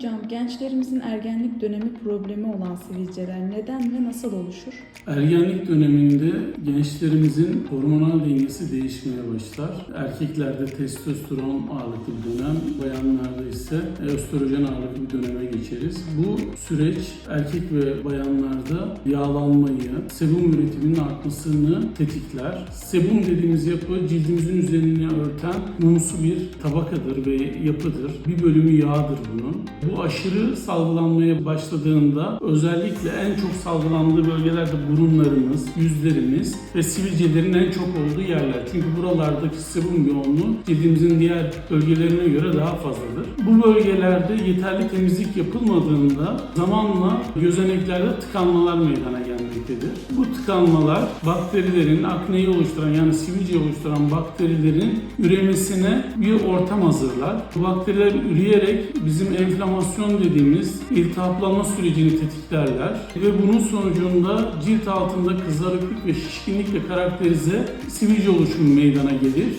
Hocam gençlerimizin ergenlik dönemi problemi olan sivilceler neden ve nasıl oluşur? Ergenlik döneminde gençlerimizin hormonal dengesi değişmeye başlar. Erkeklerde testosteron ağırlıklı dönem, bayanlarda ise östrojen ağırlıklı bir döneme geçeriz. Bu süreç erkek ve bayanlarda yağlanmayı, sebum üretiminin artmasını tetikler. Sebum dediğimiz yapı cildimizin üzerini örten mumsu bir tabakadır ve yapıdır. Bir bölümü yağdır bunun. Bu aşırı salgılanmaya başladığında özellikle en çok salgılandığı bölgelerde burunlarımız, yüzlerimiz ve sivilcelerin en çok olduğu yerler. Çünkü buralardaki sebum yoğunluğu cildimizin diğer bölgelerine göre daha fazladır. Bu bölgelerde yeterli temizlik yapılmadığında zamanla gözeneklerde tıkanmalar meydana gelmektedir. Bu tıkanmalar bakterilerin akneyi oluşturan yani sivilceyi oluşturan bakterilerin üremesine bir ortam hazırlar. Bu bakteriler üreyerek bizim enflamasyon dediğimiz iltihaplanma sürecini tetiklerler ve bunun sonucunda cilt altında kızarıklık ve şişkinlikle karakterize sivilce oluşumu meydana gelir.